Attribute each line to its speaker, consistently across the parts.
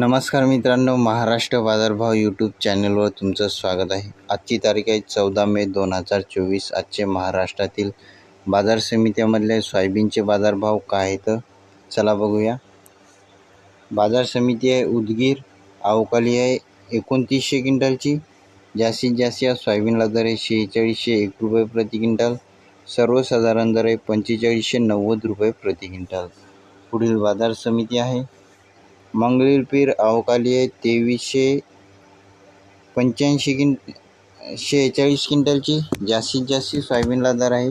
Speaker 1: नमस्कार मित्रांनो महाराष्ट्र बाजारभाव यूट्यूब चॅनलवर तुमचं स्वागत आहे. आजची तारीख आहे चौदा मे दोन हजार चोवीस. आजचे महाराष्ट्रातील बाजार समित्यामधले सोयाबीनचे बाजारभाव काय आहेत? चला बघूया. बाजार समिती आहे उदगीर अवकाली आहे एकोणतीसशे क्विंटलची. जास्तीत जास्त या सोयाबीनला दर आहे शेहेचाळीसशे एक रुपये प्रति क्विंटल. सर्वसाधारण दर आहे पंचेचाळीसशे नव्वद रुपये प्रति क्विंटल. पुढील बाजार समिती आहे. मंगळपीर अवकाली आहे तेवीसशे पंच्याऐंशी किं शेहेचाळीस क्विंटलची जास्तीत जास्त सोयाबीनला दर आहे.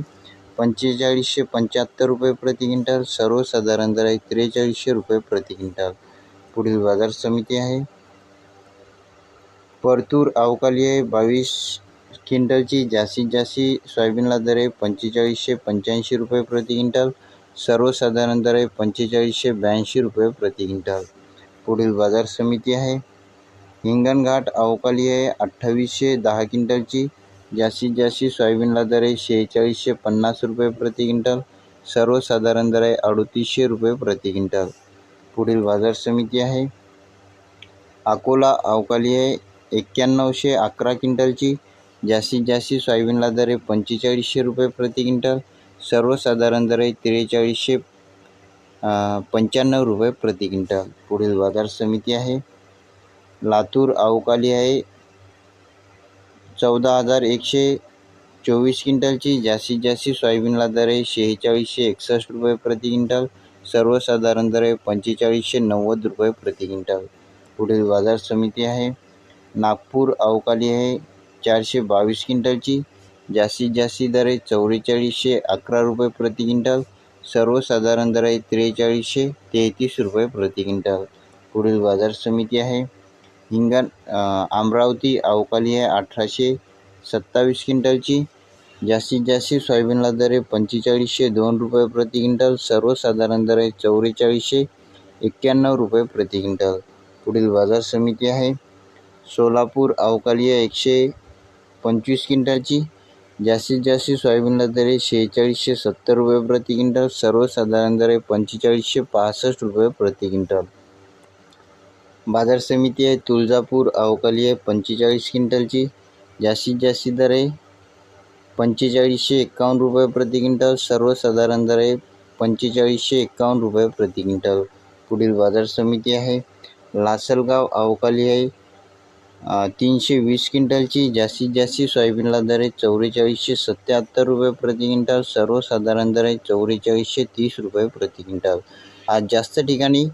Speaker 1: पंचेचाळीसशे पंच्याहत्तर रुपये प्रति क्विंटल सर्वसाधारण दर आहे त्रेचाळीसशे रुपये प्रति क्विंटल. पुढील बाजार समिती आहे. परतूर अवकाली आहे बावीस क्विंटलची जास्तीत जास्त सोयाबीनला दर आहे पंचेचाळीसशे पंच्याऐंशी रुपये प्रति क्विंटल सर्वसाधारण दर आहे पंचेचाळीसशे ब्याऐंशी रुपये प्रति क्विंटल. पुढील बाजार समिती आहे. हिंगणघाट अवकाली आहे अठ्ठावीसशे दहा क्विंटलची. जास्तीत जास्त सोयाबीनला दर आहे शेहेचाळीसशे पन्नास रुपये प्रति क्विंटल. सर्वसाधारण दर आहे अडतीसशे रुपये प्रति क्विंटल. पुढील बाजार समिती आहे. अकोला अवकाली आहे एक्क्याण्णवशे अकरा क्विंटलची. जास्तीत जास्त सोयाबीनला दर आहे पंचेचाळीसशे रुपये प्रति क्विंटल. सर्वसाधारण दर आहे त्रेचाळीसशे पंच्याण्णव रुपये प्रति क्विंटल. पुढील बाजार समिती आहे. लातूर अवकाली आहे. चौदा हजार एकशे चोवीस क्विंटलची. जास्तीत जास्त सोयाबीनला दर आहे शेहेचाळीसशे एकसष्ट रुपये प्रति क्विंटल. सर्वसाधारण दर आहे पंचेचाळीसशे नव्वद रुपये प्रति क्विंटल. पुढील बाजार समिती आहे. नागपूर अवकाली आहे चारशे बावीस क्विंटलची. जास्तीत जास्त दर आहे चौवेचाळीसशे अकरा रुपये प्रति क्विंटल. सर्वसाधारण दर आहे त्रेचाळीसशे तेहतीस रुपये प्रति क्विंटल. पुढील बाजार समिती आहे. हिंगण अमरावती अवकाली आहे अठराशे सत्तावीस क्विंटलची. जास्तीत जास्त सोयाबीनला दर आहे पंचेचाळीसशे दोन रुपये प्रति क्विंटल. सर्वसाधारण दर आहे चौवेचाळीसशे एक्क्याण्णव रुपये प्रति क्विंटल. पुढील बाजार समिती आहे. सोलापूर अवकाली आहे एकशे पंचवीस क्विंटलची. जास्तीत जास्त सोयाबीनला दर आहे शेहेचाळीसशे सत्तर रुपये प्रति क्विंटल सर्वसाधारण दर आहे पंचेचाळीसशे पासष्ट रुपये प्रति क्विंटल. बाजार समिती आहे तुळजापूर अवकाली आहे पंचेचाळीस क्विंटलची. जास्तीत जास्त दर आहे पंचेचाळीसशे एकावन्न रुपये प्रति क्विंटल सर्वसाधारण दर आहे पंचेचाळीसशे एकावन्न रुपये प्रति क्विंटल. पुढील बाजार समिती आहे लासलगाव अवकाली आहे तीनशे वीस क्विंटलची जास्तीत जास्त सोयाबीनला दर आहे चौवेचाळीसशे सत्याहत्तर रुपये प्रति क्विंटल सर्वसाधारण दर आहे चौवेचाळीसशे तीस रुपये प्रति क्विंटल. आज जास्त ठिकाणी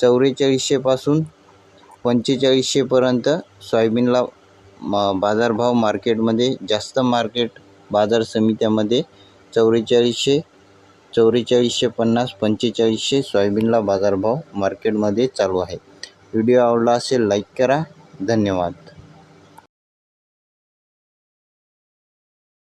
Speaker 1: चौवेचाळीसशेपासून पंचेचाळीसशेपर्यंत सोयाबीनला बाजारभाव मार्केटमध्ये जास्त मार्केट बाजार समित्यामध्ये चौवेचाळीसशे चौवेचाळीसशे पन्नास पंचेचाळीसशे सोयाबीनला बाजारभाव मार्केटमध्ये चालू आहे. व्हिडिओ आवडला असेल लाईक करा. धन्यवाद.